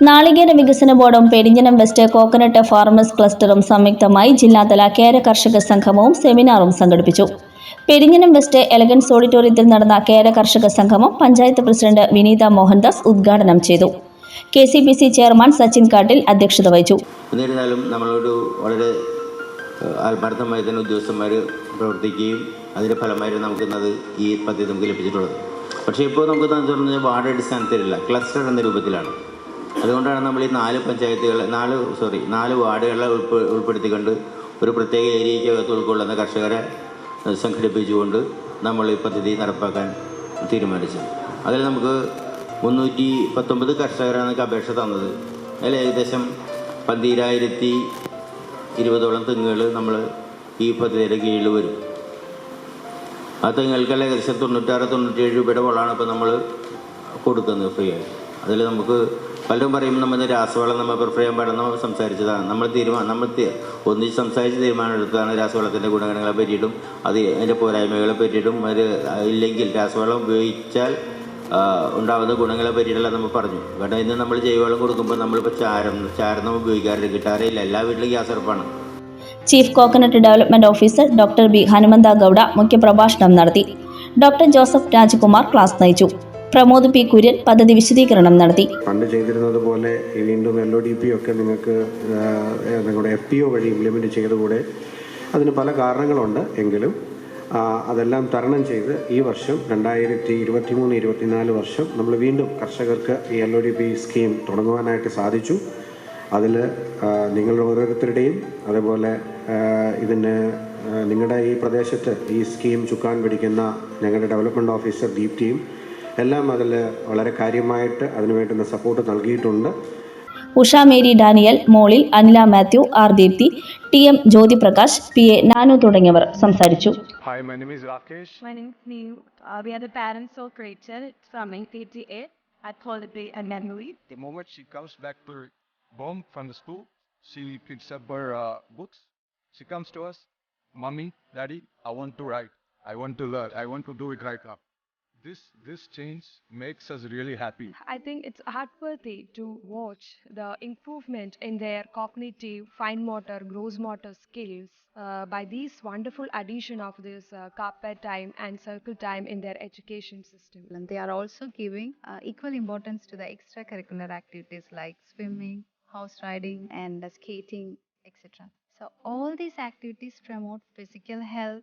നാളികേര വികസന ബോർഡും പെരിഞ്ഞനം വെസ്റ്റ് കോക്കനട്ട് ഫാർമേഴ്സ് ക്ലസ്റ്ററും സംയുക്തമായി ജില്ലാതല കേര കർഷക സംഗമവും സെമിനാറും സംഘടിപ്പിച്ചു. പെരിഞ്ഞനം വെസ്റ്റ് എലഗൻസ് ഓഡിറ്റോറിയത്തിൽ നടന്ന കേര കർഷക സംഗമം പഞ്ചായത്ത് പ്രസിഡന്റ് വിനീത മോഹൻദാസ് ഉദ്ഘാടനം ചെയ്തു. K C B C chairman Sachin Kattil അധ്യക്ഷത വഹിച്ചു. എന്നിരുന്നാലും നമ്മളോട് വളരെ തന്നെ ഉദ്യോഗസ്ഥന്മാർ നമുക്കിന്നത് ഈ പക്ഷേ ഇപ്പോൾ നമുക്ക് വാർഡ് അടിസ്ഥാനത്തിലല്ല ക്ലസ്റ്റർ എന്ന രൂപത്തിലാണ്. അതുകൊണ്ടാണ് നമ്മൾ ഈ നാല് പഞ്ചായത്തുകൾ നാല് സോറി നാല് വാർഡുകളെ ഉൾപ്പെ ഉൾപ്പെടുത്തിക്കൊണ്ട് ഒരു പ്രത്യേക ഏരിയയ്ക്കകത്ത് ഉൾക്കൊള്ളുന്ന കർഷകരെ സംഘടിപ്പിച്ചുകൊണ്ട് നമ്മൾ ഈ പദ്ധതി നടപ്പാക്കാൻ തീരുമാനിച്ചു. അതിൽ നമുക്ക് മുന്നൂറ്റി പത്തൊമ്പത് കർഷകരാണ് അപേക്ഷ തന്നത്. അതിൽ ഏകദേശം പന്തിരായിരത്തി ഇരുപതോളം തെങ്ങുകൾ നമ്മൾ ഈ പദ്ധതിയുടെ കീഴിൽ വരും. ആ തെങ്ങുകൾക്കെല്ലാം ഏകദേശം തൊണ്ണൂറ്റാറ് തൊണ്ണൂറ്റേഴ് രൂപയുടെ വളമാണ് ഇപ്പോൾ നമ്മൾ കൊടുക്കുന്നത് ഫ്രീ ആയി അതിൽ നമുക്ക് പലരും പറയും നമ്മൾ രാസവളം നമ്മൾ പ്രിഫർ ചെയ്യാൻ പാടുന്ന സംസാരിച്ചതാണ്. നമ്മൾ തീരുമാനം നമ്മൾ ഒന്നിച്ച് സംസാരിച്ച് തീരുമാനം എടുത്തതാണ് രാസവളത്തിന്റെ ഗുണഗണങ്ങളെ പറ്റിയിട്ടും അത് അതിന്റെ പോരായ്മകളെ പറ്റിയിട്ടും അത് ഇല്ലെങ്കിൽ രാസവളം ഉപയോഗിച്ചാൽ ഉണ്ടാകുന്ന ഗുണങ്ങളെ പറ്റിയിട്ടല്ല നമ്മൾ പറഞ്ഞു. കാരണം ഇന്ന് നമ്മൾ ജൈവവളം കൊടുക്കുമ്പോൾ നമ്മളിപ്പോൾ ചാരം ചാരം നമ്മൾ ഉപയോഗിക്കാറില്ല കിട്ടാറില്ല. എല്ലാ വീട്ടിലും ഗ്യാസ് ഉറപ്പാണ്. Chief coconut development officer doctor B Hanumantha Gowda മുഖ്യപ്രഭാഷണം നടത്തി. ഡോക്ടർ ജോസഫ് രാജ്കുമാർ ക്ലാസ് നയിച്ചു. പ്രമോദ് പി കുര്യൻ പദ്ധതി വിശദീകരണം നടത്തി. പണ്ട് ചെയ്തിരുന്നത് പോലെ വീണ്ടും എൽ ഒ ഡി പി ഒക്കെ നിങ്ങൾക്ക് നിങ്ങളുടെ എഫ് പി ഒ വഴി ഇംപ്ലിമെന്റ് ചെയ്തുകൂടെ അതിന് പല കാരണങ്ങളുണ്ട് എങ്കിലും അതെല്ലാം തരണം ചെയ്ത് ഈ വർഷം രണ്ടായിരത്തി ഇരുപത്തി മൂന്ന് ഇരുപത്തിനാല് വർഷം നമ്മൾ വീണ്ടും കർഷകർക്ക് ഈ L O D P scheme തുടങ്ങുവാനായിട്ട് സാധിച്ചു. അതിൽ നിങ്ങളുടെ ഓരോരുത്തരുടെയും അതേപോലെ ഇതിന് നിങ്ങളുടെ ഈ പ്രദേശത്ത് ഈ സ്കീം ചുക്കാൻ പിടിക്കുന്ന ഞങ്ങളുടെ ഡെവലപ്മെന്റ് ഓഫീസർ ദീപ്തിയും എല്ലാം അതിൽ വളരെ കാര്യമായിട്ട് അതിനുവേണ്ടുന്ന സപ്പോർട്ട് നൽകിയിട്ടുണ്ട്. ഉഷ മേരി ഡാനിയൽ മോളിൽ Anila Mathew R Deepthi T M Jyothiprakash P A Nanu തുടങ്ങിയവർ സംസാരിച്ചു. She comes to us, Mommy, Daddy, I want to write. I want to learn. I want to do it right now. This this change makes us really happy. I think it's heartworthy to watch the improvement in their cognitive, fine motor, gross motor skills uh, by this wonderful addition of this uh, carpet time and circle time in their education system. and they are also giving uh, equal importance to the extracurricular activities like swimming, horse riding, and uh, skating, etc. So, all these activities promote physical health